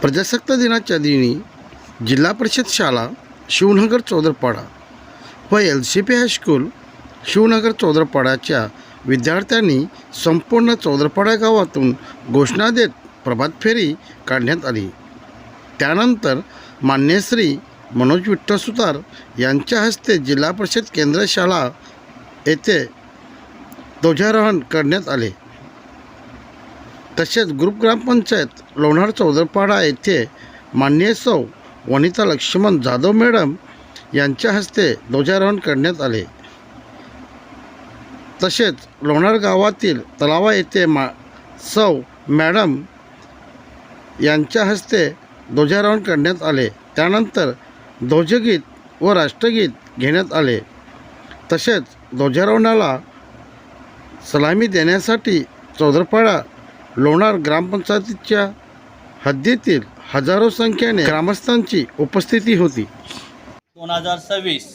प्रजासत्ता दिनाच्या दिनी जिल्हा परिषद शाळा शिवनगर चौदरपाडा व L C P high school Shivnagar चौधरपाडाच्या विद्यार्थ्यांनी संपूर्ण चौदरपाडा गावातून घोषणा देत प्रभात फेरी काढण्यात आली. त्यानंतर मान्यश्री मनोज विठ्ठल सुतार यांच्या हस्ते जिल्हा परिषद केंद्र शाळा येथे ध्वजारोहण करण्यात आले. तसेच ग्रुप ग्रामपंचायत लोणार चौदरपाडा येथे मान्य सौ वनिता लक्ष्मण जाधव मॅडम यांच्या हस्ते ध्वजारोहण करण्यात आले. तसेच लोणार गावातील तलावा येथे मा सौ मॅडम यांच्या हस्ते ध्वजारोहण करण्यात आले. त्यानंतर ध्वजगीत व राष्ट्रगीत घेण्यात आले. तसेच ध्वजारोहणाला सलामी देण्यासाठी चौदरपाडा लोणार ग्रामपंचायतीच्या हद्दीतील हजारो संख्येने ग्रामस्थांची उपस्थिती होती. दोन हजार सव्वीस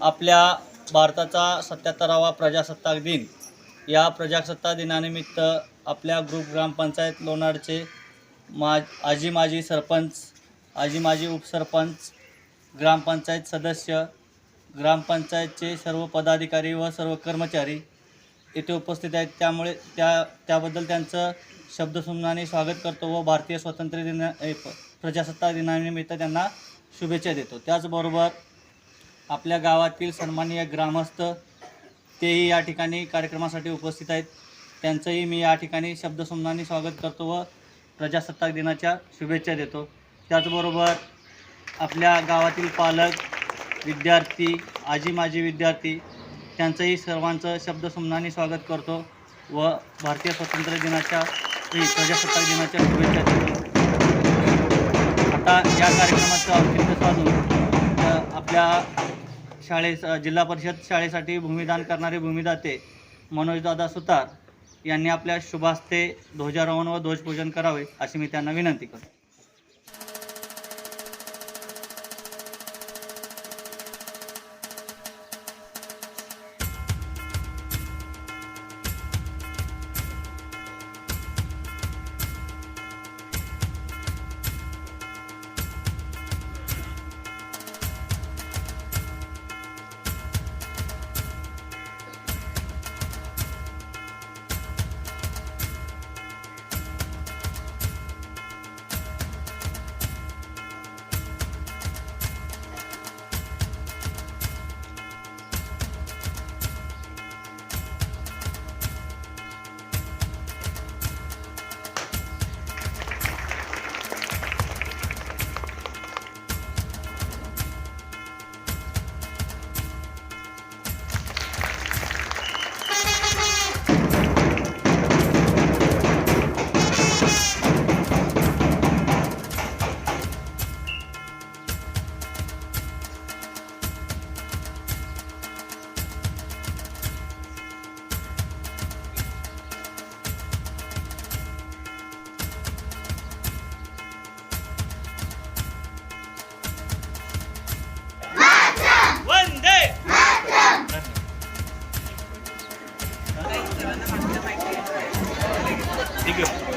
आपल्या भारताचा सत्याहत्तरावा प्रजासत्ताक दिन. या प्रजासत्ताक दिनानिमित्त आपल्या ग्रुप ग्रामपंचायत लोणारचे मा आजी माजी सरपंच आजी माजी उपसरपंच ग्रामपंचायत सदस्य ग्रामपंचायतचे सर्व पदाधिकारी व सर्व कर्मचारी येथे उपस्थित आहेत. त्यामुळे त्या त्याबद्दल त्यांचं शब्दसुमनाने स्वागत करतो व भारतीय स्वातंत्र्य दिना प्रजासत्ताक दिनानिमित्त त्यांना शुभेच्छा देतो. त्याचबरोबर आपल्या गावातील सन्माननीय ग्रामस्थ तेही या ठिकाणी कार्यक्रमासाठी उपस्थित आहेत. त्यांचंही मी या ठिकाणी शब्दसुमनाने स्वागत करतो व प्रजासत्ताक दिनाच्या शुभेच्छा देतो. त्याचबरोबर आपल्या गावातील पालक विद्यार्थी आजी माजी विद्यार्थी त्यांचंही सर्वांचं शब्दसुमनाने स्वागत करतो व भारतीय स्वातंत्र्य दिनाच्या प्रजासत्ताक दिनाच्या शुभेच्छा देतो. आता या कार्यक्रमाचं औचित्य साधून आपल्या शाळेस जिल्हा परिषद शाळेसाठी भूमिदान करणारे भूमिदाते मनोजदादा सुतार यांनी आपल्या शुभास्ते ध्वजारोहण व ध्वजपूजन करावे अशी मी त्यांना विनंती करतो. ठीक आहे.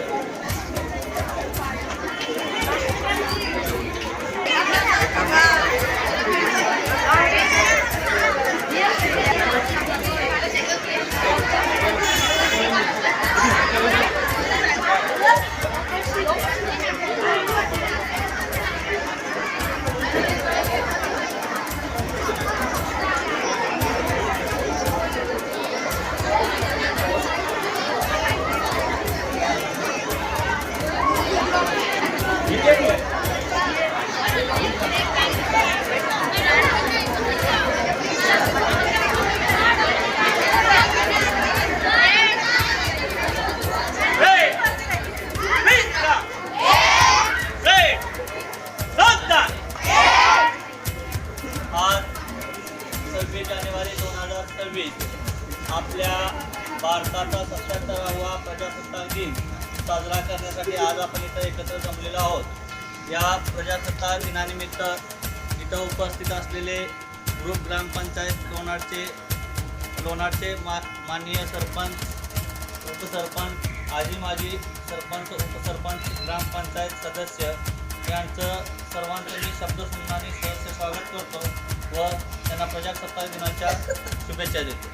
या प्रजासत्ताक दिनानिमित्त इथं उपस्थित असलेले ग्रुप ग्रामपंचायत लोणारचे लोणारचे मा माननीय सरपंच उपसरपंच आजी माजी सरपंच उपसरपंच ग्रामपंचायत सदस्य यांचं सर्वांचं मी शब्दसंधाने सहर्ष स्वागत करतो व त्यांना प्रजासत्ताक दिनाच्या शुभेच्छा देतो.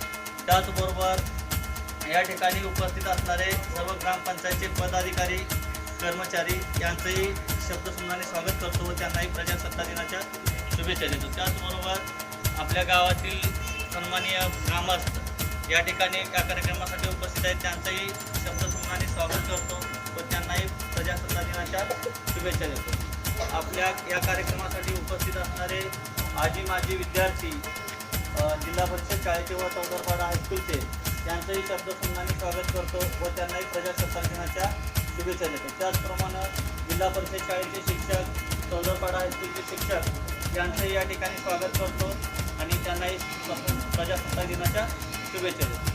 त्याचबरोबर या ठिकाणी उपस्थित असणारे सर्व ग्रामपंचायतचे पदाधिकारी कर्मचारी यांचंही शब्दसंधाने स्वागत करतो व त्यांनाही प्रजासत्ता दिनाच्या शुभेच्छा देतो. त्याचबरोबर आपल्या गावातील सन्मानीय ग्रामस्थ या ठिकाणी या कार्यक्रमासाठी उपस्थित आहेत. त्यांचंही शब्दसंधाने स्वागत करतो व त्यांनाही प्रजासत्ता दिनाच्या शुभेच्छा देतो. आपल्या या कार्यक्रमासाठी उपस्थित असणारे आजी माजी विद्यार्थी जिल्हा परिषद शाळेचे व चौदरपाडा हायस्कूलचे त्यांचंही शब्दसंधाने स्वागत करतो व त्यांनाही प्रजासत्ताक दिनाच्या शुभेच्छा देतो. त्याचप्रमाणे जिल्हा परिषद शाळेचे शिक्षक चौदरपाडा हायस्कूलचे शिक्षक यांचंही या ठिकाणी स्वागत करतो आणि त्यांनाही प्रजासत्ताक दिनाच्या शुभेच्छा देतो.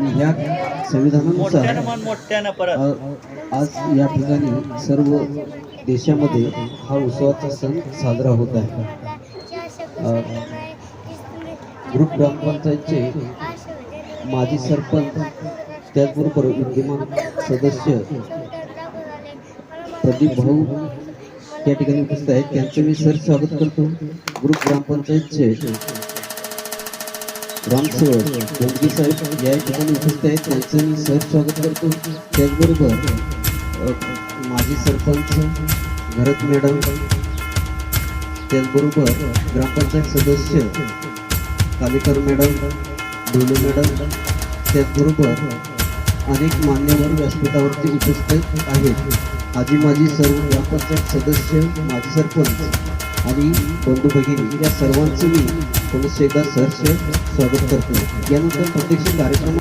आणि ह्या संविधानानुसार आज या ठिकाणी सर्व देशामध्ये हा उत्सवाचा सण साजरा होत आहे. ग्रुप ग्रामपंचायतचे माजी सरपंच त्याचबरोबर विद्यमान सदस्य प्रदीप भाऊ या ठिकाणी उपस्थित आहेत. त्यांचं मी सर स्वागत करतो. ग्रुप ग्रामपंचायतचे रामसेवक दोंडगे साहेब या ठिकाणी उपस्थित आहेत. त्यांचं मी सहज स्वागत करतो. त्याचबरोबर माजी सरपंच भरत मॅडम त्याचबरोबर ग्रामपंचायत सदस्य कालेकर मॅडम डोले मॅडम त्याचबरोबर अनेक मान्यवर व्यासपीठावरती उपस्थित आहेत. आजी माजी सर्व ग्रामपंचायत सदस्य माजी सरपंच आणि बंधू भगिनी या सर्वांचं मी पुनश्च एकदा सहर्ष स्वागत करतो. यानंतर प्रत्यक्ष कार्यक्रम